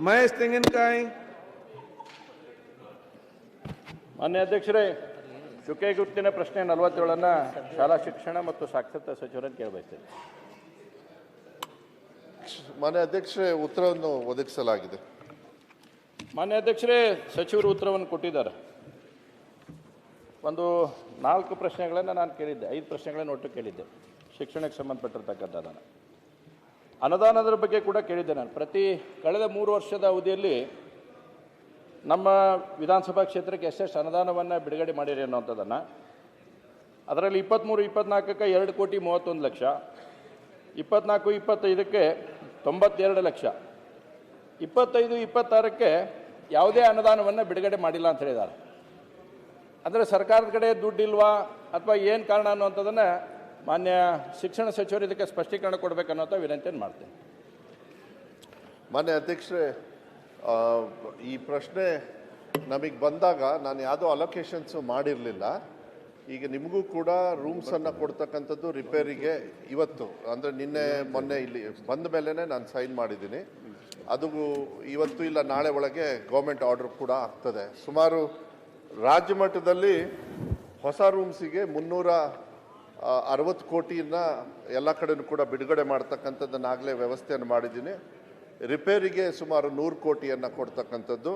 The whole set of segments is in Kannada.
ಮಹೇಶ್ ತೆಂಗಿನಕಾಯಿ. ಮಾನ್ಯ ಅಧ್ಯಕ್ಷರೇ ಚುಕ್ಕೆ ಗುರುತಿನ ಪ್ರಶ್ನೆ ನಲವತ್ತೇಳನ್ನ ಶಾಲಾ ಶಿಕ್ಷಣ ಮತ್ತು ಸಾಕ್ಷರತಾ ಸಚಿವರನ್ನು ಕೇಳಬಯಸ್ತೇನೆ. ಮಾನ್ಯ ಅಧ್ಯಕ್ಷರೇ ಉತ್ತರವನ್ನು ಒದಗಿಸಲಾಗಿದೆ. ಮಾನ್ಯ ಅಧ್ಯಕ್ಷರೇ ಸಚಿವರು ಉತ್ತರವನ್ನು ಕೊಟ್ಟಿದ್ದಾರೆ. ಒಂದು ನಾಲ್ಕು ಪ್ರಶ್ನೆಗಳನ್ನು ನಾನು ಕೇಳಿದ್ದೆ ಐದು ಪ್ರಶ್ನೆಗಳನ್ನು ಒಟ್ಟು ಕೇಳಿದ್ದೆ ಶಿಕ್ಷಣಕ್ಕೆ ಸಂಬಂಧಪಟ್ಟಿರ್ತಕ್ಕಂಥದ್ದನ್ನು. ಅನುದಾನದ ಬಗ್ಗೆ ಕೂಡ ಕೇಳಿದ್ದೆ ನಾನು. ಪ್ರತಿ ಕಳೆದ ಮೂರು ವರ್ಷದ ಅವಧಿಯಲ್ಲಿ ನಮ್ಮ ವಿಧಾನಸಭಾ ಕ್ಷೇತ್ರಕ್ಕೆ ಎಷ್ಟೆಷ್ಟು ಅನುದಾನವನ್ನು ಬಿಡುಗಡೆ ಮಾಡಿರಿ ಅನ್ನೋಂಥದ್ದನ್ನು ಅದರಲ್ಲಿ ಇಪ್ಪತ್ತ್ಮೂರು ಇಪ್ಪತ್ನಾಲ್ಕಕ್ಕೆ ಎರಡು ಕೋಟಿ ಮೂವತ್ತೊಂದು ಲಕ್ಷ, ಇಪ್ಪತ್ನಾಲ್ಕು, ಇಪ್ಪತ್ತೈದಕ್ಕೆ ತೊಂಬತ್ತೆರಡು ಲಕ್ಷ, ಇಪ್ಪತ್ತೈದು, ಇಪ್ಪತ್ತಾರಕ್ಕೆ ಯಾವುದೇ ಅನುದಾನವನ್ನು ಬಿಡುಗಡೆ ಮಾಡಿಲ್ಲ ಅಂತ ಹೇಳಿದ್ದಾರೆ. ಅಂದರೆ ಸರ್ಕಾರದ ಕಡೆ ದುಡ್ಡಿಲ್ವಾ ಅಥವಾ ಏನು ಕಾರಣ ಅನ್ನುವಂಥದ್ದನ್ನು ಮಾನ್ಯ ಶಿಕ್ಷಣ ಸಚಿವರು ಇದಕ್ಕೆ ಸ್ಪಷ್ಟೀಕರಣ ಕೊಡಬೇಕನ್ನೋಂಥ ವಿನಂತಿಯನ್ನು ಮಾಡ್ತೇನೆ. ಮಾನ್ಯ ಅಧ್ಯಕ್ಷರೇ ಈ ಪ್ರಶ್ನೆ ನಮಗೆ ಬಂದಾಗ ನಾನು ಯಾವುದೋ ಅಲೊಕೇಶನ್ಸು ಮಾಡಿರಲಿಲ್ಲ. ಈಗ ನಿಮಗೂ ಕೂಡ ರೂಮ್ಸನ್ನು ಕೊಡ್ತಕ್ಕಂಥದ್ದು ರಿಪೇರಿಗೆ ಇವತ್ತು. ಅಂದರೆ ನಿನ್ನೆ, ಮೊನ್ನೆ ಇಲ್ಲಿ ಬಂದ ಮೇಲೇ ನಾನು ಸೈನ್ ಮಾಡಿದ್ದೀನಿ. ಅದು ಇವತ್ತು ಇಲ್ಲ, ನಾಳೆ ಒಳಗೆ ಗೌರ್ಮೆಂಟ್ ಆರ್ಡರ್ ಕೂಡ ಆಗ್ತದೆ. ಸುಮಾರು ರಾಜ್ಯ ಮಟ್ಟದಲ್ಲಿ ಹೊಸ ರೂಮ್ಸಿಗೆ ಮುನ್ನೂರ ಅರವತ್ತು ಕೋಟಿಯನ್ನ ಎಲ್ಲ ಕಡೆಯೂ ಕೂಡ ಬಿಡುಗಡೆ ಮಾಡ್ತಕ್ಕಂಥದ್ದನ್ನಾಗಲೇ ವ್ಯವಸ್ಥೆಯನ್ನು ಮಾಡಿದ್ದೀನಿ. ರಿಪೇರಿಗೆ ಸುಮಾರು ನೂರು ಕೋಟಿಯನ್ನು ಕೊಡ್ತಕ್ಕಂಥದ್ದು.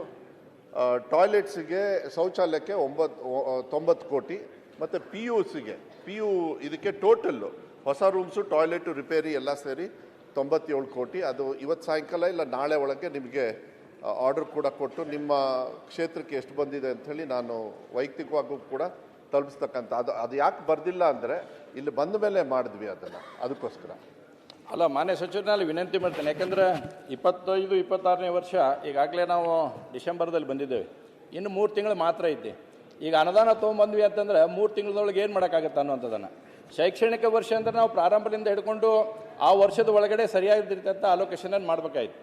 ಟಾಯ್ಲೆಟ್ಸಿಗೆ ಶೌಚಾಲಯಕ್ಕೆ ಒಂಬತ್ತು ತೊಂಬತ್ತು ಕೋಟಿ ಮತ್ತು ಪಿ ಯು ಸಿಗೆ ಪಿ ಯು ಇದಕ್ಕೆ ಟೋಟಲ್ಲು ಹೊಸ ರೂಮ್ಸು, ಟಾಯ್ಲೆಟು, ರಿಪೇರಿ ಎಲ್ಲ ಸೇರಿ ತೊಂಬತ್ತೇಳು ಕೋಟಿ. ಅದು ಇವತ್ತು ಸಾಯಂಕಾಲ ಇಲ್ಲ, ನಾಳೆ ಒಳಗೆ ನಿಮಗೆ ಆರ್ಡರ್ ಕೂಡ ಕೊಟ್ಟು ನಿಮ್ಮ ಕ್ಷೇತ್ರಕ್ಕೆ ಎಷ್ಟು ಬಂದಿದೆ ಅಂಥೇಳಿ ನಾನು ವೈಯಕ್ತಿಕವಾಗೂ ಕೂಡ ತಲುಪಿಸ್ತಕ್ಕಂಥ, ಅದು ಅದು ಯಾಕೆ ಬರ್ದಿಲ್ಲ ಅಂದರೆ ಇಲ್ಲಿ ಬಂದ ಮೇಲೆ ಮಾಡಿದ್ವಿ ಅದನ್ನು, ಅದಕ್ಕೋಸ್ಕರ. ಅಲ್ಲ, ಮಾನ್ಯ ಸಚಿವರಲ್ಲಿ ವಿನಂತಿ ಮಾಡ್ತೇನೆ, ಯಾಕಂದ್ರೆ ಇಪ್ಪತ್ತೈದು, ಇಪ್ಪತ್ತಾರನೇ ವರ್ಷ ಈಗಾಗಲೇ ನಾವು ಡಿಸೆಂಬರ್ದಲ್ಲಿ ಬಂದಿದ್ದೇವೆ. ಇನ್ನು ಮೂರು ತಿಂಗಳು ಮಾತ್ರ ಐತಿ. ಈಗ ಅನುದಾನ ತೊಗೊಂಬಂದ್ವಿ ಅಂತಂದ್ರೆ ಮೂರು ತಿಂಗಳೊಳಗೆ ಏನು ಮಾಡೋಕ್ಕಾಗತ್ತೆ ಅನ್ನುವಂಥದ್ದನ್ನು. ಶೈಕ್ಷಣಿಕ ವರ್ಷ ಅಂದ್ರೆ ನಾವು ಪ್ರಾರಂಭದಿಂದ ಹಿಡ್ಕೊಂಡು ಆ ವರ್ಷದ ಒಳಗಡೆ ಸರಿಯಾಗಿರ್ತಿರ್ತಂಥ ಅಲೋಕೇಶನನ್ನು ಮಾಡಬೇಕಾಯ್ತು.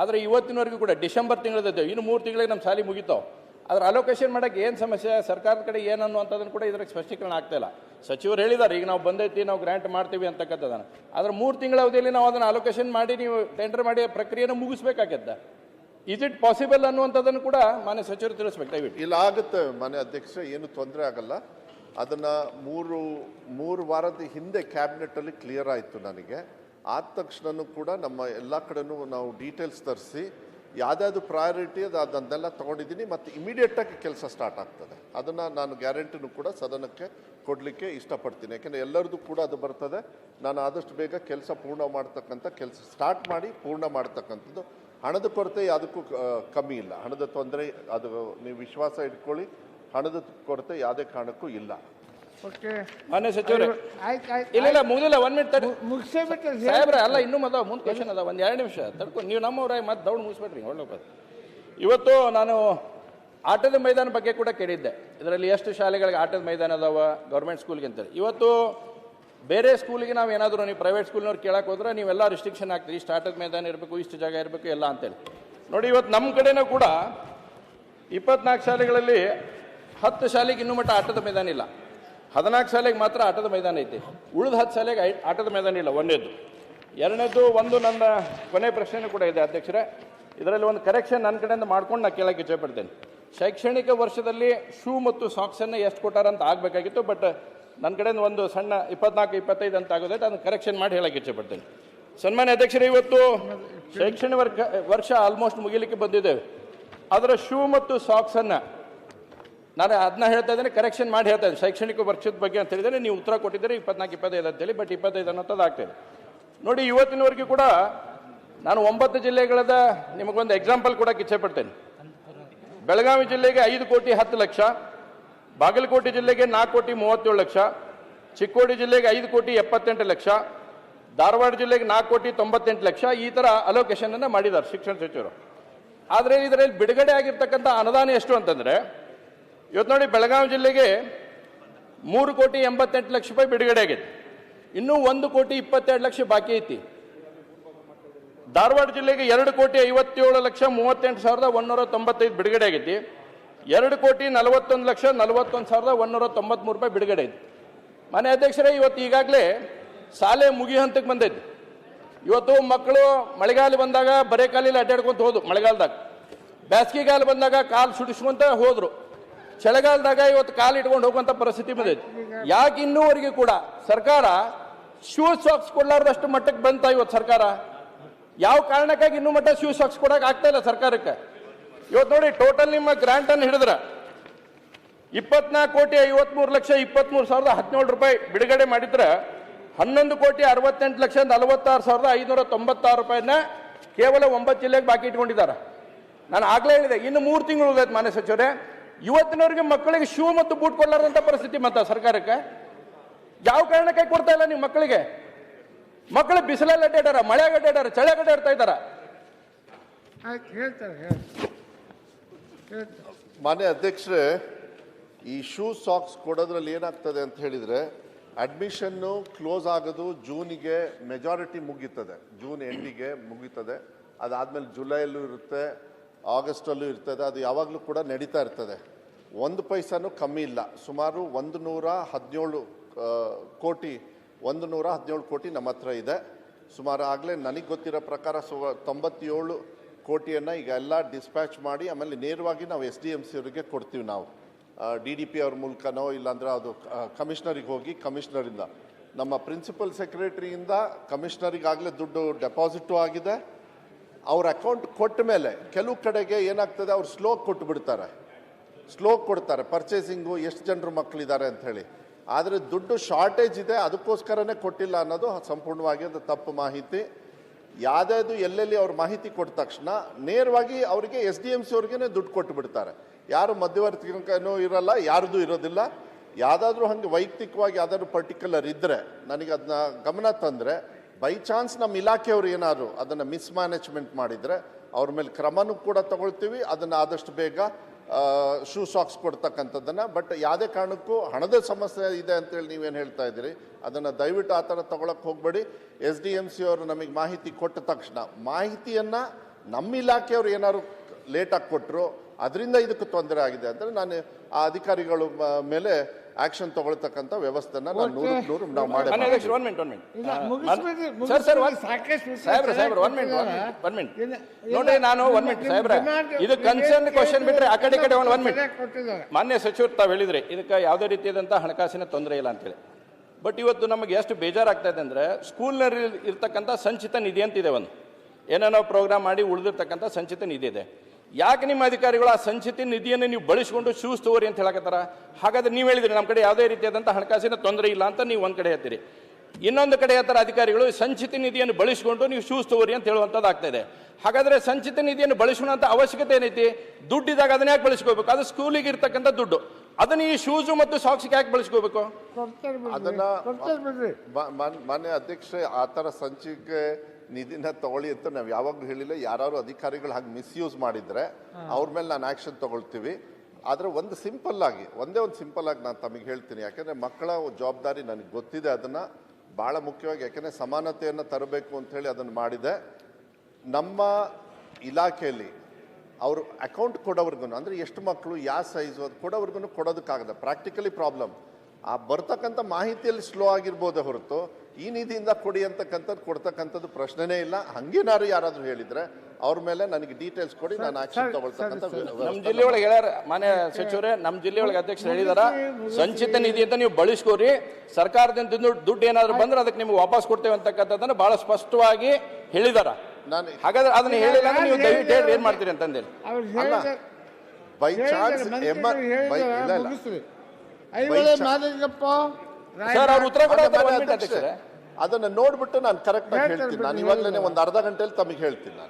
ಆದರೆ ಇವತ್ತಿನವರೆಗೂ ಕೂಡ ಡಿಸೆಂಬರ್ ತಿಂಗಳದ್ದು ಇನ್ನು ಮೂರು ತಿಂಗಳಿಗೆ ನಮ್ಮ ಸಾಲಿ ಮುಗಿತಾವೆ ಅದ್ರ ಅಲೋಕೇಶನ್ ಮಾಡೋಕ್ಕೆ ಏನು ಸಮಸ್ಯೆ? ಸರ್ಕಾರದ ಕಡೆ ಏನು ಅನ್ನುವಂಥದ್ದನ್ನು ಕೂಡ ಇದಕ್ಕೆ ಸ್ಪಷ್ಟೀಕರಣ ಆಗ್ತಾಯಿಲ್ಲ ಸಚಿವರು ಹೇಳಿದ್ದಾರೆ, ಈಗ ನಾವು ಬಂದೈತಿ, ನಾವು ಗ್ರ್ಯಾಂಟ್ ಮಾಡ್ತೀವಿ ಅಂತಕ್ಕಂಥದ್ದನ್ನು. ಆದರೆ ಮೂರು ತಿಂಗಳ ಅವಧಿಯಲ್ಲಿ ನಾವು ಅದನ್ನು ಅಲೋಕೇಶನ್ ಮಾಡಿ, ನೀವು ಟೆಂಡರ್ ಮಾಡಿ ಪ್ರಕ್ರಿಯೆನ ಮುಗಿಸ್ಬೇಕಾಗತ್ತೆ ಇಸ್ ಇಟ್ ಪಾಸಿಬಲ್ ಅನ್ನುವಂಥದ್ದನ್ನು ಕೂಡ ಮಾನ್ಯ ಸಚಿವರು ತಿಳಿಸ್ಬೇಕು, ದಯವಿಟ್ಟು. ಇಲ್ಲ, ಆಗುತ್ತೆ ಮಾನ್ಯ ಅಧ್ಯಕ್ಷ, ಏನು ತೊಂದರೆ ಆಗಲ್ಲ. ಅದನ್ನು ಮೂರು ಮೂರು ವಾರದ ಹಿಂದೆ ಕ್ಯಾಬಿನೆಟಲ್ಲಿ ಕ್ಲಿಯರ್ ಆಯಿತು ನನಗೆ. ಆದ ತಕ್ಷಣನೂ ಕೂಡ ನಮ್ಮ ಎಲ್ಲ ಕಡೆನೂ ನಾವು ಡೀಟೇಲ್ಸ್ ತರಿಸಿ ಯಾವ್ದಾದ್ರು ಪ್ರಯಾರಿಟಿ ಅದು ಅದನ್ನೆಲ್ಲ ತೊಗೊಂಡಿದ್ದೀನಿ ಮತ್ತು ಇಮಿಡಿಯೇಟಾಗಿ ಕೆಲಸ ಸ್ಟಾರ್ಟ್ ಆಗ್ತದೆ. ಅದನ್ನು ನಾನು ಗ್ಯಾರಂಟಿನೂ ಕೂಡ ಸದನಕ್ಕೆ ಕೊಡಲಿಕ್ಕೆ ಇಷ್ಟಪಡ್ತೀನಿ. ಯಾಕೆಂದರೆ ಎಲ್ಲರದ್ದು ಕೂಡ ಅದು ಬರ್ತದೆ. ನಾನು ಆದಷ್ಟು ಬೇಗ ಕೆಲಸ ಪೂರ್ಣ ಮಾಡ್ತಕ್ಕಂಥ ಕೆಲಸ ಸ್ಟಾರ್ಟ್ ಮಾಡಿ ಪೂರ್ಣ ಮಾಡ್ತಕ್ಕಂಥದ್ದು. ಹಣದ ಕೊರತೆ ಯಾವುದಕ್ಕೂ ಕಮ್ಮಿ ಇಲ್ಲ. ಹಣದ ತೊಂದರೆ, ಅದು ನೀವು ವಿಶ್ವಾಸ ಇಟ್ಕೊಳ್ಳಿ. ಹಣದ ಕೊರತೆ ಯಾವುದೇ ಕಾರಣಕ್ಕೂ ಇಲ್ಲ. ಮಾನ್ಯ ಸಚಿವರೇ ಇಲ್ಲ ಇಲ್ಲ ಮುಗಿದಿಲ್ಲ ಒನ್ ಮಿನಿಟ್ ತಡಿ. ಮುಗಿಸೇ ಬಿಟ್ಟು ಸಾಹೇಬ್ರೆ ಅಲ್ಲ ಇನ್ನೂ ಅದಾವ ಮುಂದೆ ಕ್ವಶನ್ ಅದ ಒಂದು ಎರಡು ನಿಮಿಷ ತಡ್ಕೊಂಡು ನೀವು ನಮ್ಮವ್ರಾಗಿ ಮತ್ತೆ ದೌಡ್ ಮುಗಿಸ್ಬೇಡ್ರಿ ಒಳ್ಳೆ ಇವತ್ತು ನಾನು ಆಟದ ಮೈದಾನ ಬಗ್ಗೆ ಕೂಡ ಕೇಳಿದ್ದೆ. ಇದರಲ್ಲಿ ಎಷ್ಟು ಶಾಲೆಗಳಿಗೆ ಆಟದ ಮೈದಾನ ಅದಾವ ಗೌರ್ಮೆಂಟ್ ಸ್ಕೂಲ್ಗೆ ಅಂತೇಳಿ. ಇವತ್ತು ಬೇರೆ ಸ್ಕೂಲಿಗೆ ನಾವು ಏನಾದರೂ ನೀವು ಪ್ರೈವೇಟ್ ಸ್ಕೂಲ್ನವ್ರು ಕೇಳಕ್ಕೆ ಹೋದ್ರೆ ನೀವೆಲ್ಲ ರಿಸ್ಟ್ರಿಕ್ಷನ್ ಆಗ್ತೀರಿ ಇಷ್ಟು ಆಟದ ಮೈದಾನ ಇರಬೇಕು ಇಷ್ಟು ಜಾಗ ಇರಬೇಕು ಎಲ್ಲ ಅಂತೇಳಿ. ನೋಡಿ ಇವತ್ತು ನಮ್ಮ ಕಡೆನೂ ಕೂಡ ಇಪ್ಪತ್ನಾಲ್ಕು ಶಾಲೆಗಳಲ್ಲಿ ಹತ್ತು ಶಾಲೆಗೆ ಇನ್ನೂ ಮಟ್ಟ ಆಟದ ಮೈದಾನ ಇಲ್ಲ. ಹದಿನಾಲ್ಕು ಶಾಲೆಗೆ ಮಾತ್ರ ಆಟದ ಮೈದಾನ ಐತಿ. ಉಳಿದ ಹತ್ತು ಶಾಲೆಗೆ ಆಟದ ಮೈದಾನ ಇಲ್ಲ ಒಂದೇದು ಎರಡನೇದು ಒಂದು ನನ್ನ ಕೊನೆ ಪ್ರಶ್ನೆ ಕೂಡ ಇದೆ ಅಧ್ಯಕ್ಷರೇ. ಇದರಲ್ಲಿ ಒಂದು ಕರೆಕ್ಷನ್ ನನ್ನ ಕಡೆಯಿಂದ ಮಾಡ್ಕೊಂಡು ನಾನು ಕೇಳಕ್ಕೆ ಇಚ್ಛೆಪಡ್ತೇನೆ. ಶೈಕ್ಷಣಿಕ ವರ್ಷದಲ್ಲಿ ಶೂ ಮತ್ತು ಸಾಕ್ಸನ್ನು ಎಷ್ಟು ಕೊಟ್ಟಾರಂತ ಆಗಬೇಕಾಗಿತ್ತು ಬಟ್ ನನ್ನ ಕಡೆಯಿಂದ ಒಂದು ಸಣ್ಣ ಇಪ್ಪತ್ನಾಲ್ಕು, ಇಪ್ಪತ್ತೈದು ಅಂತ ಆಗೋದೈತೆ, ಅದನ್ನು ಕರೆಕ್ಷನ್ ಮಾಡಿ ಹೇಳಕ್ಕೆ ಇಚ್ಛೆಪಡ್ತೇನೆ. ಸನ್ಮಾನ್ಯ ಅಧ್ಯಕ್ಷರೇ, ಇವತ್ತು ಶೈಕ್ಷಣಿಕ ವರ್ಷ ಆಲ್ಮೋಸ್ಟ್ ಮುಗಿಲಿಕ್ಕೆ ಬಂದಿದ್ದೇವೆ ಅದರ ಶೂ ಮತ್ತು ಸಾಕ್ಸನ್ನು ನಾನು ಅದನ್ನ ಹೇಳ್ತಾ ಇದ್ದೇನೆ ಕರೆಕ್ಷನ್ ಮಾಡಿ ಹೇಳ್ತಾ ಇದ್ದೀನಿ. ಶೈಕ್ಷಣಿಕ ವರ್ಷದ ಬಗ್ಗೆ ಅಂತ ಹೇಳಿದರೆ ನೀವು ಉತ್ತರ ಕೊಟ್ಟಿದ್ದೀರಿ, ಇಪ್ಪತ್ನಾಲ್ಕು, ಇಪ್ಪತ್ತೈದು ಅಂತೇಳಿ ಬಟ್ ಇಪ್ಪತ್ತೈದು ಅನ್ನೋದು ಆಗ್ತಿದೆ ನೋಡಿ, ಇವತ್ತಿನವರೆಗೂ ಕೂಡ ನಾನು ಒಂಬತ್ತು ಜಿಲ್ಲೆಗಳದ ನಿಮಗೊಂದು ಎಕ್ಸಾಂಪಲ್ ಕೊಡಕ್ಕೆ ಇಚ್ಛೆ ಪಡ್ತೇನೆ. ಬೆಳಗಾವಿ ಜಿಲ್ಲೆಗೆ ಐದು ಕೋಟಿ ಹತ್ತು ಲಕ್ಷ, ಬಾಗಲಕೋಟೆ ಜಿಲ್ಲೆಗೆ ನಾಲ್ಕು ಕೋಟಿ ಮೂವತ್ತೇಳು ಲಕ್ಷ, ಚಿಕ್ಕೋಡಿ ಜಿಲ್ಲೆಗೆ ಐದು ಕೋಟಿ ಎಪ್ಪತ್ತೆಂಟು ಲಕ್ಷ, ಧಾರವಾಡ ಜಿಲ್ಲೆಗೆ ನಾಲ್ಕು ಕೋಟಿ ತೊಂಬತ್ತೆಂಟು ಲಕ್ಷ, ಈ ಥರ ಅಲೋಕೇಶನ್ ಅನ್ನು ಮಾಡಿದ್ದಾರೆ ಶಿಕ್ಷಣ ಸಚಿವರು. ಆದರೆ ಇದರಲ್ಲಿ ಬಿಡುಗಡೆ ಆಗಿರ್ತಕ್ಕಂಥ ಅನುದಾನ ಎಷ್ಟು ಅಂತಂದ್ರೆ ಇವತ್ತು ನೋಡಿ ಬೆಳಗಾವಿ ಜಿಲ್ಲೆಗೆ ಮೂರು ಕೋಟಿ ಎಂಬತ್ತೆಂಟು ಲಕ್ಷ ರೂಪಾಯಿ ಬಿಡುಗಡೆ ಆಗೈತೆ ಇನ್ನೂ ಒಂದು ಕೋಟಿ ಇಪ್ಪತ್ತೆರಡು ಲಕ್ಷ ಬಾಕಿ ಐತಿ. ಧಾರವಾಡ ಜಿಲ್ಲೆಗೆ ಎರಡು ಕೋಟಿ ಐವತ್ತೇಳು ಲಕ್ಷ ಮೂವತ್ತೆಂಟು ಸಾವಿರದ ಒಂದೂರ ತೊಂಬತ್ತೈದು ಬಿಡುಗಡೆ ಆಗೈತಿ ಎರಡು ಕೋಟಿ ನಲವತ್ತೊಂದು ಲಕ್ಷ ನಲವತ್ತೊಂದು ಸಾವಿರದ ಒಂದೂರ ತೊಂಬತ್ಮೂರು ರೂಪಾಯಿ ಬಿಡುಗಡೆ ಐತಿ ಮನೆ ಅಧ್ಯಕ್ಷರೇ, ಇವತ್ತು ಈಗಾಗಲೇ ಶಾಲೆ ಮುಗಿಯೋ ಹಂತಕ್ಕೆ ಬಂದೈತಿ. ಇವತ್ತು ಮಕ್ಕಳು ಮಳೆಗಾಲ ಬಂದಾಗ ಬರೇ ಕಾಲಿಲ್ಲ ಅಡ್ಡಾಡ್ಕೊಂತ ಹೋದ್ರು ಮಳೆಗಾಲದಾಗ. ಬೇಸಿಗೆಗಾಲ ಬಂದಾಗ ಕಾಲು ಸುಡಿಸ್ಕೊಂತ ಹೋದ್ರು. ಚಳಿಗಾಲದಾಗ ಇವತ್ತು ಕಾಲು ಇಟ್ಕೊಂಡು ಹೋಗುವಂತ ಪರಿಸ್ಥಿತಿ ಬಂದೈತಿ. ಯಾಕೆ ಇನ್ನೂವರೆಗೆ ಕೂಡ ಸರ್ಕಾರ ಶೂ ಸಾಕ್ಸ್ ಕೊಡ್ಲಾರ್ದಷ್ಟು ಮಟ್ಟಕ್ಕೆ ಬಂತ ಇವತ್ತು ಸರ್ಕಾರ? ಯಾವ ಕಾರಣಕ್ಕಾಗಿ ಇನ್ನೂ ಮಟ್ಟ ಶೂ ಸಾಕ್ಸ್ ಕೊಡಕ್ ಆಗ್ತಾ ಇಲ್ಲ ಸರ್ಕಾರಕ್ಕೆ? ಇವತ್ತು ನೋಡಿ ಟೋಟಲ್ ನಿಮ್ಮ ಗ್ರಾಂಟ್ ಅನ್ನು ಹಿಡಿದ್ರ ಇಪ್ಪತ್ನಾಲ್ಕು ಕೋಟಿ ಐವತ್ಮೂರು ಲಕ್ಷ ಇಪ್ಪತ್ಮೂರು ಸಾವಿರದ ಹದಿನೇಳು ರೂಪಾಯಿ ಬಿಡುಗಡೆ ಮಾಡಿದ್ರೆ ಹನ್ನೊಂದು ಕೋಟಿ ಅರವತ್ತೆಂಟು ಲಕ್ಷ ನಲವತ್ತಾರು ಸಾವಿರದ ಐನೂರ ತೊಂಬತ್ತಾರು ರೂಪಾಯಿನ ಕೇವಲ ಒಂಬತ್ತು ಜಿಲ್ಲೆಗೆ ಬಾಕಿ ಇಟ್ಕೊಂಡಿದ್ದಾರೆ. ನಾನು ಆಗ್ಲೇ ಹೇಳಿದೆ, ಇನ್ನು ಮೂರು ತಿಂಗಳು ಮಾನ್ಯ ಸಚಿವರೇ. ಇವತ್ತಿನವರೆಗೆ ಮಕ್ಕಳಿಗೆ ಶೂ ಮತ್ತು ಬೂಟ್ ಕೊಡಲಾರಂತ ಪರಿಸ್ಥಿತಿ ಮತ್ತ ಸರ್ಕಾರಕ್ಕೆ? ಯಾವ ಕಾರಣಕ್ಕೆ ಕೊಡ್ತಾ ಇಲ್ಲ ನೀವು ಮಕ್ಕಳಿಗೆ? ಮಕ್ಕಳು ಬಿಸಿಲಲ್ಲಿ ಅಡ್ಡಾಡಾರ ಮಳೆಯಾಗ ಅಡ್ಡಾಡ್ಯಾರ ಚಳಿಯಾಗ ಅಡ್ಡಾಡ್ತಾ ಇದ್ದಾರ? ಆಯ್ತು ಹೇಳ್ತಾರೆ ಹೇಳಿ ಹೇಳ್ತಾರೆ. ಮಾನ್ಯ ಅಧ್ಯಕ್ಷರೇ ಈ ಶೂ ಸಾಕ್ಸ್ ಕೊಡೋದ್ರಲ್ಲಿ ಏನಾಗ್ತದೆ ಅಂತ ಹೇಳಿದ್ರೆ ಅಡ್ಮಿಷನ್ನು ಕ್ಲೋಸ್ ಆಗೋದು ಜೂನಿಗೆ ಮೆಜಾರಿಟಿ ಮುಗೀತದೆ. ಜೂನ್ ಎಂಡಿಗೆ ಮುಗೀತದೆ. ಅದಾದಮೇಲೆ ಜುಲೈಲ್ಲೂ ಇರುತ್ತೆ ಆಗಸ್ಟಲ್ಲೂ ಇರ್ತದೆ. ಅದು ಯಾವಾಗಲೂ ಕೂಡ ನಡೀತಾ ಇರ್ತದೆ. ಒಂದು ಪೈಸಾನು ಕಮ್ಮಿ ಇಲ್ಲ. ಸುಮಾರು ಒಂದು ನೂರ ಹದಿನೇಳು ಕೋಟಿ ಒಂದು ನೂರ ಹದಿನೇಳು ಕೋಟಿ ನಮ್ಮ ಹತ್ರ ಇದೆ. ಸುಮಾರು ಆಗಲೇ ನನಗೆ ಗೊತ್ತಿರೋ ಪ್ರಕಾರ ಸು, ತೊಂಬತ್ತೇಳು ಕೋಟಿಯನ್ನು ಈಗ ಎಲ್ಲ ಡಿಸ್ಪ್ಯಾಚ್ ಮಾಡಿ, ಆಮೇಲೆ ನೇರವಾಗಿ ನಾವು ಎಸ್ ಡಿ ಎಂ ಸಿ ಅವರಿಗೆ ಕೊಡ್ತೀವಿ ನಾವು. ಡಿ ಡಿ ಪಿ ಅವ್ರ ಮೂಲಕನೋ, ಇಲ್ಲಾಂದ್ರೆ ಅದು ಕಮಿಷನರಿಗೆ ಹೋಗಿ ಕಮಿಷನರಿಂದ. ನಮ್ಮ ಪ್ರಿನ್ಸಿಪಲ್ ಸೆಕ್ರೆಟರಿಯಿಂದ ಕಮಿಷನರಿಗಾಗಲೇ ದುಡ್ಡು ಡೆಪಾಸಿಟು ಆಗಿದೆ. ಅವ್ರ ಅಕೌಂಟ್ ಕೊಟ್ಟ ಮೇಲೆ ಕೆಲವು ಕಡೆಗೆ ಏನಾಗ್ತದೆ, ಅವ್ರು ಸ್ಲೋ ಕೊಟ್ಟು ಬಿಡ್ತಾರೆ ಸ್ಲೋ ಕೊಡ್ತಾರೆ, ಪರ್ಚೇಸಿಂಗು, ಎಷ್ಟು ಜನರು ಮಕ್ಕಳಿದ್ದಾರೆ ಅಂತ ಹೇಳಿ. ಆದರೆ ದುಡ್ಡು ಶಾರ್ಟೇಜ್ ಇದೆ, ಅದಕ್ಕೋಸ್ಕರನೇ ಕೊಟ್ಟಿಲ್ಲ ಅನ್ನೋದು ಸಂಪೂರ್ಣವಾಗಿ ಅದು ತಪ್ಪು ಮಾಹಿತಿ. ಯಾವುದಾದ್ರು ಎಲ್ಲೆಲ್ಲಿ ಅವ್ರ ಮಾಹಿತಿ ಕೊಟ್ಟ ತಕ್ಷಣ ನೇರವಾಗಿ ಅವರಿಗೆ ಎಸ್ ಡಿ ಎಂ ಸಿ ಅವ್ರಿಗೆ ದುಡ್ಡು ಕೊಟ್ಟು ಬಿಡ್ತಾರೆ. ಯಾರು ಮಧ್ಯವರ್ತಿಕನೂ ಇರಲ್ಲ, ಯಾರ್ದು ಇರೋದಿಲ್ಲ. ಯಾವುದಾದ್ರೂ ಹಂಗೆ ವೈಯಕ್ತಿಕವಾಗಿ ಯಾವ್ದಾದ್ರು ಪರ್ಟಿಕ್ಯುಲರ್ ಇದ್ದರೆ ನನಗೆ ಅದನ್ನ ಗಮನ ತಂದರೆ ಬೈ ಚಾನ್ಸ್ ನಮ್ಮ ಇಲಾಖೆಯವರು ಏನಾದರೂ ಅದನ್ನು ಮಿಸ್ಮ್ಯಾನೇಜ್ಮೆಂಟ್ ಮಾಡಿದರೆ, ಅವ್ರ ಮೇಲೆ ಕ್ರಮನೂ ಕೂಡ ತಗೊಳ್ತೀವಿ, ಅದನ್ನು ಆದಷ್ಟು ಬೇಗ ಶೂ ಸಾಕ್ಸ್ ಕೊಡ್ತಕ್ಕಂಥದ್ದನ್ನು ಬಟ್ ಯಾವುದೇ ಕಾರಣಕ್ಕೂ ಹಣದ ಸಮಸ್ಯೆ ಇದೆ ಅಂತೇಳಿ ನೀವೇನು ಹೇಳ್ತಾ ಇದ್ದೀರಿ, ಅದನ್ನು ದಯವಿಟ್ಟು ಆ ಥರ ತೊಗೊಳಕ್ಕೆ ಹೋಗಬೇಡಿ. ಎಸ್ ಡಿ ಎಂ ಸಿ ಅವರು ನಮಗೆ ಮಾಹಿತಿ ಕೊಟ್ಟ ತಕ್ಷಣ, ಮಾಹಿತಿಯನ್ನು ನಮ್ಮ ಇಲಾಖೆಯವರು ಏನಾದ್ರು ಲೇಟಾಗಿ ಕೊಟ್ಟರು ಅದರಿಂದ ಇದಕ್ಕೆ ತೊಂದರೆ ಆಗಿದೆ ಅಂದರೆ ನಾನು ಆ ಅಧಿಕಾರಿಗಳು ಮೇಲೆ ಆಕ್ಷನ್ ತಗೊಳ್ತಕ್ಕಂಥ ವ್ಯವಸ್ಥೆನ ನಾನು ನೂರಕ್ಕೆ ನೂರು ನಾವು ಮಾನ್ಯ ಮಾಡಿ ಅಧ್ಯಕ್ಷರು ಒನ್ ಮಿನಿಟ್ ಒನ್ ಮಿನಿಟ್ ಇಲ್ಲ, ಸರ್ ಸಾಕಷ್ಟು ಸಾಹೇಬ್ರ ಸಾಹೇಬ್ರ ಒನ್ ಮಿನಿಟ್ ಒನ್ ಮಿನಿಟ್ ನೋಡಿ ನಾನು ಒನ್ ಮಿನಿಟ್ ಸಾಹೇಬ್ರ. ಇದು ಕನ್ಸರ್ನ್ ಕ್ವಶನ್ ಬಿಟ್ರೆ ಆ ಕಡೆ ಈ ಕಡೆ ಒಂದು ಒನ್ ಮಿನಿಟ್ ಮಾನ್ಯ ಸಚಿವರು ತಾವು ಹೇಳಿದ್ರಿ ಇದಕ್ಕೆ ಯಾವುದೇ ರೀತಿಯಾದಂತಹ ಹಣಕಾಸಿನ ತೊಂದರೆ ಇಲ್ಲ ಅಂತೇಳಿ. ಬಟ್ ಇವತ್ತು ನಮಗೆ ಎಷ್ಟು ಬೇಜಾರಾಗ್ತಾ ಇದೆ ಅಂದರೆ ಸ್ಕೂಲ್ನಲ್ಲಿ ಇರ್ತಕ್ಕಂಥ ಸಂಚಿತ ನಿಧಿ ಅಂತಿದೆ ಒಂದು. ಏನೇನೋ ಪ್ರೋಗ್ರಾಮ್ ಮಾಡಿ ಉಳಿದಿರ್ತಕ್ಕಂಥ ಸಂಚಿತ ನಿಧಿ ಇದೆ. ಯಾಕೆ ನಿಮ್ಮ ಅಧಿಕಾರಿಗಳು ಆ ಸಂಚಿತ ನಿಧಿಯನ್ನು ನೀವು ಬಳಸಿಕೊಂಡು ಶೂಸ್ ತಗೋರಿ ಅಂತ ಹೇಳಕತ್ತಾರ? ಹಾಗಾದ್ರೆ ನೀವು ಹೇಳಿದ್ರಿ ನಮ್ಮ ಕಡೆ ಯಾವುದೇ ರೀತಿಯಾದಂಥ ಹಣಕಾಸಿನ ತೊಂದರೆ ಇಲ್ಲ ಅಂತ ನೀವು ಒಂದು ಕಡೆ ಹೇಳ್ತೀರಿ. ಇನ್ನೊಂದು ಕಡೆ ಹೇಳ್ತಾರೆ ಅಧಿಕಾರಿಗಳು ಸಂಚಿತ ನಿಧಿಯನ್ನು ಬಳಸಿಕೊಂಡು ನೀವು ಶೂಸ್ ತಗೋರಿ ಅಂತ ಹೇಳುವಂಥದ್ದು ಆಗ್ತಾ ಇದೆ. ಹಾಗಾದ್ರೆ ಸಂಚಿತ ನಿಧಿಯನ್ನು ಬಳಸುವಂಥ ಅವಶ್ಯಕತೆ ಏನೈತಿ? ದುಡ್ಡಿದಾಗ ಅದನ್ನ ಯಾಕೆ ಬಳಸ್ಕೋಬೇಕು? ಅದು ಸ್ಕೂಲಿಗೆ ಇರ್ತಕ್ಕಂಥ ದುಡ್ಡು. ಅದನ್ನ ಈ ಶೂಸು ಮತ್ತು ಸಾಕ್ಸ್ಗೆ ಯಾಕೆ ಬಳಸ್ಕೋಬೇಕು? ಅದನ್ನು ಮಾನ್ಯ ಅಧ್ಯಕ್ಷ ಆ ಥರ ಸಂಚಿಕೆ ನಿಧಿನ ತಗೊಳ್ಳಿ ಅಂತ ನಾವು ಯಾವಾಗಲೂ ಹೇಳಿಲ್ಲ. ಯಾರು ಅಧಿಕಾರಿಗಳು ಹಾಗೆ ಮಿಸ್ಯೂಸ್ ಮಾಡಿದ್ರೆ ಅವ್ರ ಮೇಲೆ ನಾನು ಆಕ್ಷನ್ ತಗೊಳ್ತೀವಿ. ಆದರೆ ಒಂದು ಸಿಂಪಲ್ ಆಗಿ ಒಂದೇ ಒಂದು ಸಿಂಪಲ್ ಆಗಿ ನಾನು ತಮಗೆ ಹೇಳ್ತೀನಿ. ಯಾಕೆಂದರೆ ಮಕ್ಕಳ ಜವಾಬ್ದಾರಿ ನನಗೆ ಗೊತ್ತಿದೆ. ಅದನ್ನು ಭಾಳ ಮುಖ್ಯವಾಗಿ ಯಾಕೆಂದರೆ ಸಮಾನತೆಯನ್ನು ತರಬೇಕು ಅಂತ ಹೇಳಿ ಅದನ್ನು ಮಾಡಿದೆ. ನಮ್ಮ ಇಲಾಖೆಯಲ್ಲಿ ಅವರು ಅಕೌಂಟ್ ಕೊಡೋವ್ರಿಗೂ ಅಂದರೆ ಎಷ್ಟು ಮಕ್ಕಳು ಯಾವ ಸೈಜು ಅದು ಕೊಡೋವ್ರಿಗೂ ಕೊಡೋದಕ್ಕಾಗಲ್ಲ. ಪ್ರಾಕ್ಟಿಕಲಿ ಪ್ರಾಬ್ಲಮ್ ಆ ಬರ್ತಕ್ಕಂಥ ಮಾಹಿತಿಯಲ್ಲಿ ಸ್ಲೋ ಆಗಿರ್ಬೋದೇ ಹೊರತು ಈ ನಿಧಿಯಿಂದ ಕೊಡಿ ಅಂತಕ್ಕಂಥದ್ದು ಕೊಡ್ತಕ್ಕಂಥದ್ದು ಪ್ರಶ್ನೆನೇ ಇಲ್ಲ. ಹಂಗೇನಾದ್ರು ಯಾರಾದರೂ ಹೇಳಿದ್ರೆ ಅವ್ರ ಮೇಲೆ ನನಗೆ ಡೀಟೇಲ್ಸ್ ಕೊಡಿ ನಾನು ಆಕ್ಷನ್ ತಗೊಳ್ತಕ್ಕಂಥ ನಮ್ಮ ಜಿಲ್ಲೆ ಒಳಗೆ ಜಿಲ್ಲೆಯೊಳಗೆ ಹೇಳ್ಯಾರ ಮಾನ್ಯ ಸಚಿವರೇ ನಮ್ಮ ಜಿಲ್ಲೆಯೊಳಗೆ ಅಧ್ಯಕ್ಷರು ಹೇಳಿದಾರ ಸಂಚಿತ ನಿಧಿ ಅಂತ ನೀವು ಬಳಸ್ಕೋರಿ ಸರ್ಕಾರದಿಂದ ದುಡ್ಡು ಏನಾದರೂ ಬಂದ್ರೆ ಅದಕ್ಕೆ ನಿಮ್ಗೆ ವಾಪಸ್ ಕೊಡ್ತೇವೆ ಅಂತಕ್ಕಂಥದ್ದನ್ನು ಬಹಳ ಸ್ಪಷ್ಟವಾಗಿ ಹೇಳಿದಾರ. ನಾನು ಹಾಗಾದ್ರೆ ಅದನ್ನ ಹೇಳಿಲ್ಲ ಅಂದ್ರೆ ನೀವು ದಯವಿಟ್ಟು ಹೇಳಿ ಏನ್ ಮಾಡ್ತೀರಿ ಅಂತಂದೇಳಿ. ಬೈ ಚಾನ್ಸ್ ಬೈ ಇಲ್ಲ ಅದನ್ನ ನೋಡ್ಬಿಟ್ಟು ನಾನು ಕರೆಕ್ಟ್ ಆಗಿ ಹೇಳ್ತೀನಿ ನಾನು ಇವಾಗಲೇ. ಒಂದು ಅರ್ಧ ಗಂಟೆಯಲ್ಲಿ ತಮಗೆ ಹೇಳ್ತೀನಿ ನಾನು.